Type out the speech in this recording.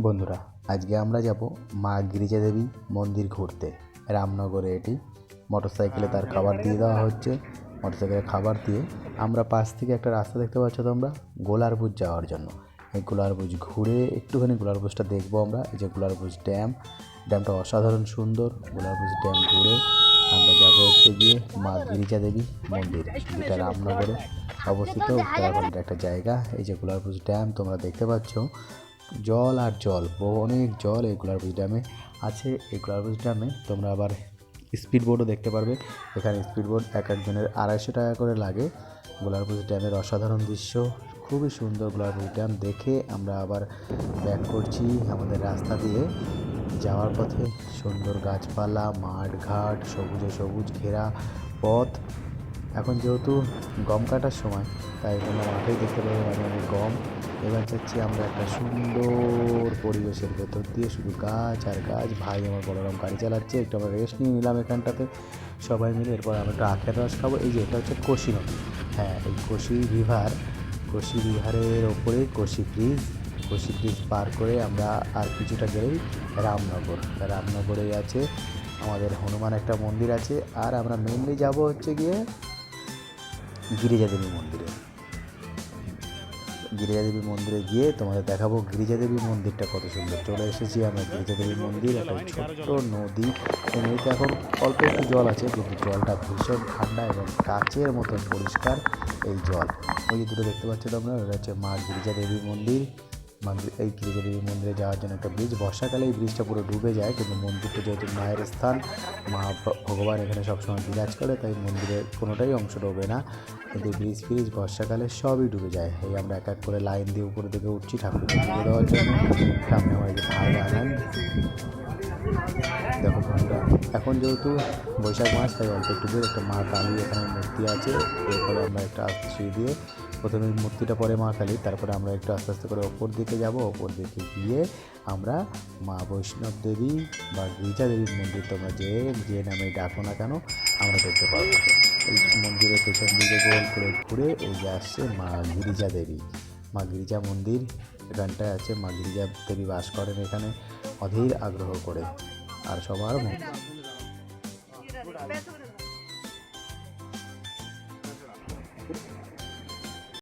বন্ধুরা, আজকে আমরা যাব মা গিরিজা দেবী মন্দির ঘুরতে। রামনগরে এটি। মোটরসাইকেলে তার খাবার দিয়ে দেওয়া হচ্ছে। মোটরসাইকেলে খাবার দিয়ে আমরা পাশ থেকে একটা রাস্তা দেখতে পাচ্ছ তোমরা, গোলারপুর যাওয়ার জন্য। এই গোলারপুর ঘুরে একটুখানি গোলারপুজটা দেখব আমরা। এই যে গোলারপুজ ড্যাম, ড্যামটা অসাধারণ সুন্দর। গোলারপুজ ড্যাম ঘুরে আমরা যাব হচ্ছে গিয়ে মা গিরিজা দেবী মন্দির। যেটা রামনগরে অবস্থিত উত্তরাখণ্ডের একটা জায়গা। এই যে গোলারপুজ ড্যাম তোমরা দেখতে পাচ্ছ। জল আর জল, অনেক জল এই গোলারপুজ ড্যামে আছে। এই গোলারপুজ ড্যামে তোমরা আবার স্পিড বোটও দেখতে পারবে। এখানে স্পিড বোট এক একজনের আড়াইশো টাকা করে লাগে। গোলারপুজ ড্যামের অসাধারণ দৃশ্য, খুবই সুন্দর গোলারপুজ ড্যাম দেখে আমরা আবার ব্যাক করছি আমাদের রাস্তা দিয়ে। যাওয়ার পথে সুন্দর গাছপালা, মাঠ ঘাট, সবুজে সবুজ ঘেরা পথ। এখন যেহেতু গম কাটার সময়, তাই তোমরা মাঠেই দেখতে পাবে অনেক গম। এবার যাচ্ছি আমরা একটা সুন্দর পরিবেশের ভেতর দিয়ে। শুধু গাছ আর গাছ। ভাই আমার বলরাম গাড়ি চালাচ্ছে, একটু আমরা রেস্ট নিয়ে নিলাম এখানটাতে। সবাই মিলে এরপর আমরা একটু আখের রস খাব। এই যে, এটা হচ্ছে কোশি নদী। হ্যাঁ এই কোশি রিভার কোশি রিভারের ওপরে কোশি ব্রিজ কোশি ব্রিজ পার করে আমরা আর কিছুটা গেলেই রামনগর। রামনগরেই আছে আমাদের হনুমান একটা মন্দির আছে। আর আমরা মেনলি যাব হচ্ছে গিয়ে গিরিজা দেবী মন্দিরে। গিরিজা দেবী মন্দিরে গিয়ে তোমাদের দেখাবো গিরিজা দেবী মন্দিরটা কত সুন্দর। চলে এসেছি আমরা গিরিজা দেবীর মন্দির একটা ছোট্ট নদী। এই নদীতে এখন অল্প একটু জল আছে কিন্তু জলটা ভীষণ ঠান্ডা এবং কাচের মতন পরিষ্কার এই জল। ওই যে দুটো দেখতে পাচ্ছ তোমরা ওটা হচ্ছে মা গিরিজা দেবী মন্দির, এই গিরিজা দেবী মন্দিরে যাওয়ার জন্য একটা ব্রিজ বর্ষাকালে এই ব্রিজটা পুরো ডুবে যায়, কিন্তু মন্দিরটা যেহেতু মায়ের স্থান, মা ভগবান এখানে সবসময় বিরাজ করে, তাই মন্দিরের কোনোটাই অংশ ডোবে না। কিন্তু ব্রিজ ফ্রিজ বর্ষাকালে সবই ডুবে যায়। এই আমরা এক এক করে লাইন দিয়ে উপরে দিকে উঠছি, ঠাকুরকে পুজো দেওয়ার জন্য। সামনে আমার ভাই আনান দেখো বন্ধুরা, এখন যেহেতু বৈশাখ মাস, তাই অল্প একটু দূর একটা মা কালী এখানে মূর্তি আছে। এরপরে আমরা একটা সিঁড়ি দিয়ে প্রথমে মূর্তিটা পরে মা কালী, তারপরে আমরা একটু আস্তে আস্তে করে ওপর দিকে যাব। ওপর দিকে গিয়ে আমরা মা বৈষ্ণব দেবী বা গিরিজা দেবীর মন্দির, তোমরা যে যে নামে ডাকো না কেন, আমরা দেখতে পারব এই মন্দিরের পেছন দিকে গোল করে ঘুরে এই যে আসছে মা গিরিজা দেবী। মা গিরিজা মন্দির, এখানটায় আছে মা গিরিজা দেবী বাস করেন এখানে অধীর আগ্রহ করে। আর সবার মন